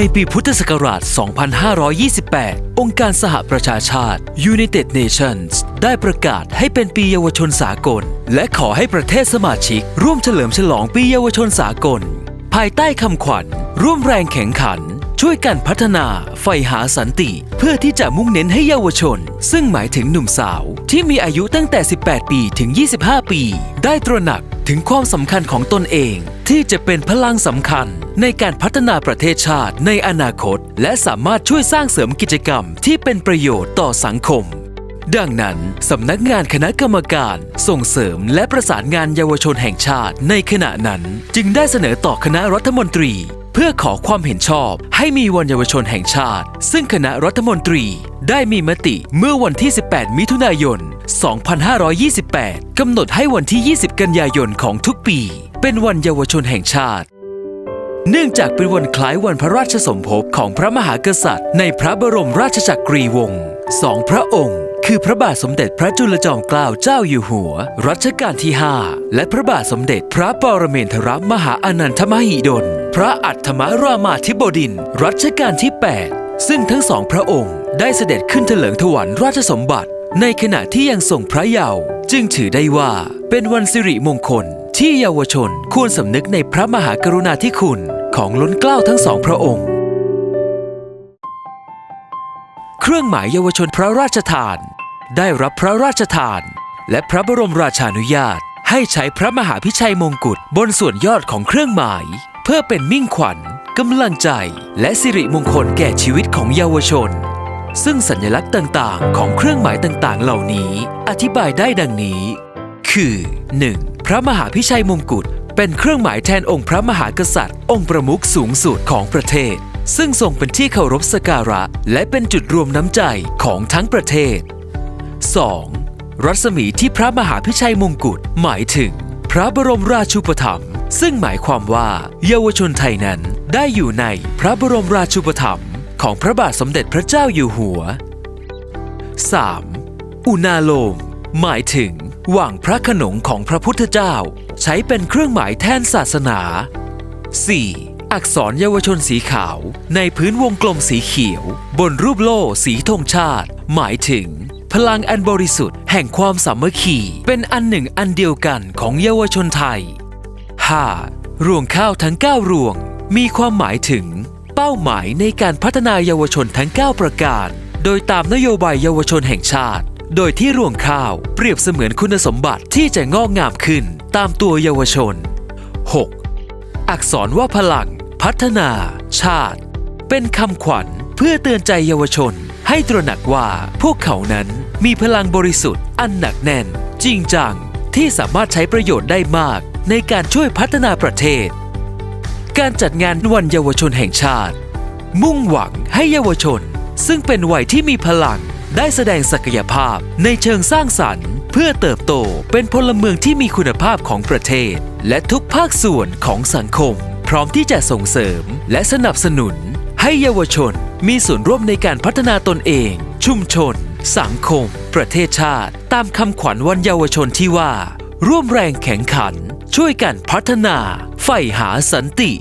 ในปีพุทธศักราช 2528 องค์การสหประชาชาติ United Nations ได้ประกาศให้เป็นปีเยาวชนสากล และขอให้ประเทศสมาชิก ร่วมเฉลิมฉลองปีเยาวชนสากล ภายใต้คำขวัญ ร่วมแรงแข่งขัน ช่วยกันพัฒนาใฝ่หาสันติ เพื่อที่จะมุ่งเน้นให้เยาวชน ซึ่งหมายถึงหนุ่มสาว ที่มีอายุตั้งแต่ 18 ปีถึง 25 ปี ได้ตระหนักถึงความสำคัญของตนเองที่จะเป็นพลังสำคัญ ในการพัฒนาประเทศชาติในอนาคต และสามารถช่วยสร้างเสริมกิจกรรมที่เป็นประโยชน์ต่อสังคม ดังนั้น สำนักงานคณะกรรมการ ส่งเสริมและประสานงานเยาวชนแห่งชาติในขณะนั้น จึงได้เสนอต่อคณะรัฐมนตรี เพื่อขอความเห็นชอบให้มีวันเยาวชนแห่งชาติ ซึ่งคณะรัฐมนตรีได้มีมติเมื่อวันที่ 18 มิถุนายน 2528 กำหนดให้วันที่ 20 กันยายนของทุกปี เป็นวันเยาวชนแห่งชาติ เนื่องจากเป็นวันคล้ายวันพระราชสมภพของพระมหากษัตริย์ ในพระบรมราชจักรีวงศ์สองพระองค์ คือพระบาทสมเด็จพระจุลจอมเกล้าเจ้าอยู่หัว รัชกาลที่ 5 และพระบาทสมเด็จพระปรเมนทรมหาอนันทมหิดล พระอัฏฐมรามาธิบดินทรรัชกาลที่ 8 ซึ่งทั้งสองพระองค์ได้เสด็จขึ้นเถลิงถวัลยราชสมบัติ ในขณะที่ยังทรงพระเยาว์จึงถือได้ว่าเป็นวันสิริมงคลที่เยาวชนควรสำนึกในพระมหากรุณาธิคุณ ของล้นเกล้าทั้งสองพระองค์ เครื่องหมายเยาวชนพระราชทาน ได้รับพระราชทาน และพระบรมราชานุญาต ให้ใช้พระมหาพิชัยมงกุฎบนส่วนยอดของเครื่องหมาย เพื่อเป็นมิ่งขวัญกำลังใจ และสิริมงคลแก่ชีวิตของเยาวชน ซึ่งสัญลักษณ์ต่างๆ ของเครื่องหมายต่างๆ เหล่านี้ อธิบายได้ดังนี้ คือ 1. พระมหาพิชัยมงกุฎ เป็นเครื่องหมายแทนองค์พระมหากษัตริย์ องค์ประมุขสูงสุดของประเทศ ซึ่งทรงเป็นที่เคารพสกการะ และเป็นจุดรวมน้ำใจของทั้งประเทศ 2. รัศมีที่พระมหาพิชัยมงกุฎหมายถึง พระบรมราชูปถัมภ์ซึ่งหมายความว่าเยาวชนไทยนั้นได้อยู่ในพระบรมราชูปถัมภ์ของพระบาทสมเด็จพระเจ้าอยู่หัว 3. อุณาโลม หมายถึง ว่างพระขนงของพระพุทธเจ้า ใช้เป็นเครื่องหมายแทนศาสนา 4. อักษรเยาวชนสีขาว ในพื้นวงกลมสีเขียว บนรูปโล่สีธงชาติ หมายถึง พลังอันบริสุทธิ์แห่งความสามัคคีเป็นอันหนึ่งอันเดียวกันของเยาวชนไทย 5. รวงข้าวทั้ง 9 รวง มีความหมายถึง เป้าหมายในการพัฒนาเยาวชนทั้ง 9 ประการ โดยตามนโยบายเยาวชนแห่งชาติ โดยที่รวงข้าวเปรียบเสมือนคุณสมบัติที่จะงอกงามขึ้นตามตัวเยาวชน 6. อักษรว่าพลัง พัฒนา ชาติ เป็นคำขวัญเพื่อเตือนใจเยาวชน ให้ตระหนักว่าพวกเขานั้นมีพลังบริสุทธิ์อันหนักแน่น จริงจัง ที่สามารถใช้ประโยชน์ได้มากในการช่วยพัฒนาประเทศ การจัดงานวันเยาวชนแห่งชาติ มุ่งหวังให้เยาวชน ซึ่งเป็นวัยที่มีพลัง ได้แสดงศักยภาพในเชิงสร้างสรรค์ เพื่อเติบโตเป็นพลเมืองที่มีคุณภาพของประเทศ และทุกภาคส่วนของสังคม พร้อมที่จะส่งเสริมและสนับสนุน ให้เยาวชนมีส่วนร่วมในการพัฒนาตนเอง ชุมชน สังคม ประเทศชาติ ตามคำขวัญวันเยาวชนที่ว่า ร่วมแรงแข่งขัน ช่วยกันพัฒนาใฝ่หาสันติ